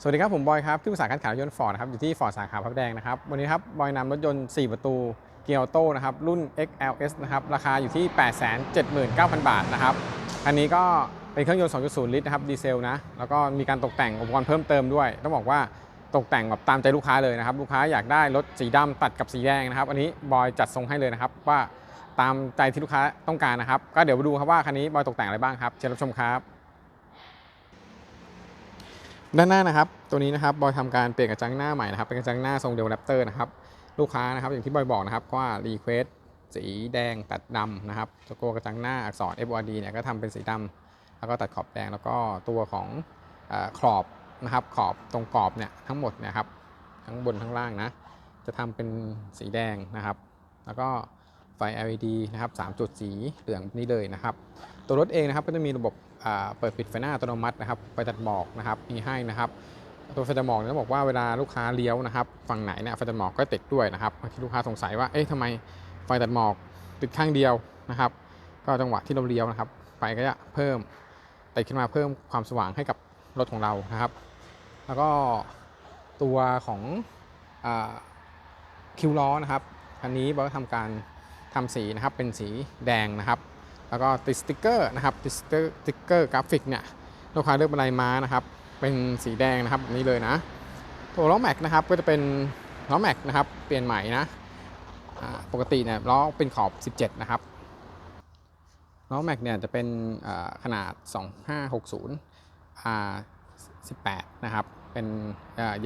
สวัสดีครับ ผมบอยครับที่ปรึกษาการขายรถยนต์ฟอร์ดนะครับอยู่ที่ฟอร์ดสาขาพระแดงนะครับวันนี้ครับบอยนำรถยนต์ 4 ประตูเกียร์โต้นะครับรุ่น XLS นะครับราคาอยู่ที่ 879,000 บาทนะครับอันนี้ก็เป็นเครื่องยนต์ 2.0 ลิตรนะครับดีเซลนะแล้วก็มีการตกแต่งอุปกรณ์เพิ่มเติมด้วย ต้องบอกว่าตกแต่งแบบตามใจลูกค้าเลยนะครับลูกค้าอยากได้รถสีดำตัดกับสีแดงนะครับอันนี้บอยจัดทรงให้เลยนะครับว่าตามใจที่ลูกค้าต้องการนะครับก็เดี๋ยวมาดูครับว่าคันนี้บอยตกแต่งอะไรบ้างครับเชิญรับชมครับ ด้านหน้านะครับ ตัวนี้นะครับบอยทำการเปลี่ยนกระจังหน้าใหม่นะครับ เป็นกระจังหน้าทรงเดลแรปเตอร์นะครับลูกค้านะครับอย่างที่บอยบอกนะครับว่ารีเควสสีแดงตัดดำนะครับตัวกระจังหน้าอักษร FORD เนี่ยก็ทำเป็นสีดำแล้วก็ตัดขอบแดงแล้วก็ตัวของอขอบนะครับขอบตรงกรอบเนี่ยทั้งหมดนะครับทั้งบนทั้งล่างนะจะทำเป็นสีแดงนะครับ แล้วก็ ไฟ LED นะครับ3จุดสีเหลืองนี่เลยนะครับ ตัวรถเองนะครับก็จะมีระบบเปิดปิดไฟหน้าอัตโนมัตินะครับไฟตัดหมอกนะครับมีให้นะครับตัวไฟตัดหมอกเนี่ยต้องบอกว่าเวลาลูกค้าเลี้ยวนะครับฝั่งไหนเนี่ยไฟตัดหมอกก็ติดด้วยนะครับบางทีลูกค้าสงสัยว่าเอ๊ะทำไมไฟตัดหมอกติดข้างเดียวนะครับ ก็จังหวะที่เราเลี้ยวนะครับไฟก็จะเพิ่มติดขึ้นมาเพิ่มความสว่างให้กับรถของเรานะครับ แล้วก็ตัวของอคิวล้อนะครับคันนี้บอยก็ทำการ ทำสีนะครับเป็นสีแดงนะครับ แล้วก็ติดสติ๊กเกอร์นะครับติดสติ๊กเกอร์กราฟิกเนี่ยลูกค้าเลือกเป็นลายม้านะครับ เป็นสีแดงนะครับแบบนี้เลยนะ ตัวล้อแม็กนะครับก็จะเป็นล้อแม็กนะครับเปลี่ยนใหม่นะปกติเนี่ยล้อเป็นขอบ 17 นะครับล้อแม็กเนี่ยจะเป็นอ่าขนาด 2560 R 18 นะครับ เป็น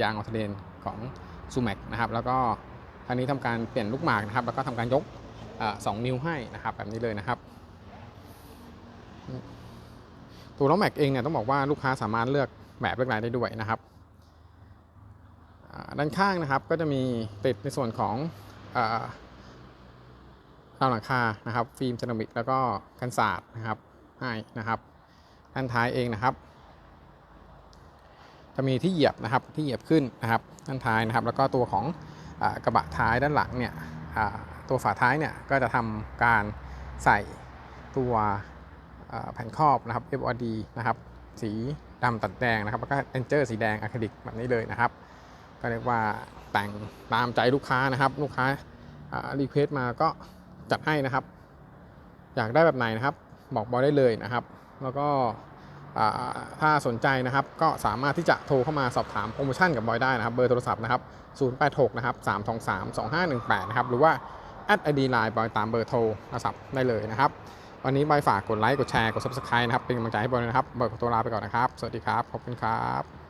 ยางออทเดนของซูแม็กนะครับ แล้วก็ครั้นี้ทำการเปลี่ยนลูกหมากนะครับ แล้วก็ทำการยก สอ่า2นิ้วให้นะครับแบบนี้เลยนะครับตัวล้อแม็กเองเนี่ยต้องบอกว่าลูกค้าสามารถเลือกแบบเลือกลายได้ด้วยนะครับด้านข้างนะครับก็จะมีติดในส่วนของราวหลังคานะครับ ฟิล์มเซรามิกแล้วก็กันศาสตร์นะครับให้นะครับด้านท้ายเองนะครับ จะมีที่เหยียบนะครับที่เหยียบขึ้นนะครับด้านท้ายนะครับ แล้วก็ตัวของอกระบะท้ายด้านหลังเนี่ย ตัวฝาท้ายเนี่ยก็จะทำการใส่ตัวแผ่นครอบนะครับ FOD นะครับ สีดำตัดแดงนะครับ แล้วก็เอนเจอร์สีแดงอะคริลิกแบบนี้เลยนะครับ ก็เรียกว่าแต่งตามใจลูกค้านะครับ ลูกค้ารีเควสมาก็จัดให้นะครับ อยากได้แบบไหนนะครับ บอกบอยได้เลยนะครับ แล้วก็ ถ้าสนใจนะครับก็สามารถที่จะโทรเข้ามาสอบถามโปรโมชั่นกับบอยได้นะครับเบอร์โทรศัพท์นะครับ086นะครับ323 2518นะครับหรือว่าแอดไอดีไลน์บอยตามเบอร์โทรศัพท์ได้เลยนะครับ วันนี้บอยฝากกดไลค์กดแชร์กด subscribe นะครับเป็นกำลังใจให้บอยด้วยนะครับบอยขอตัวลาไปก่อนนะครับ สวัสดีครับ ขอบคุณครับ